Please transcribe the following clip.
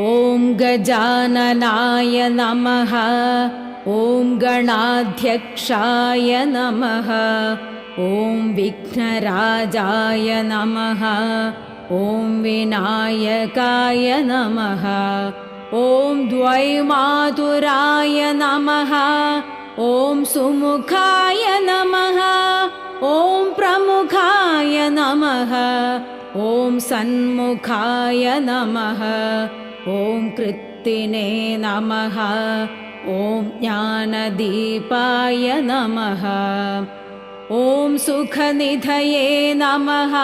ॐ गजाननाय नमः। ॐ गणाध्यक्षाय नमः। ॐ विघ्नराजाय नमः। ॐ विनायकाय नमः। ॐ द्वैमातुराय नमः। ॐ सुमुखाय नमः। ॐ प्रमुखाय नमः। ॐ सन्मुखाय नमः ॐ कृत्तिने नमः। ॐ ज्ञानदीपाय नमः। ॐ सुखनिधये नमः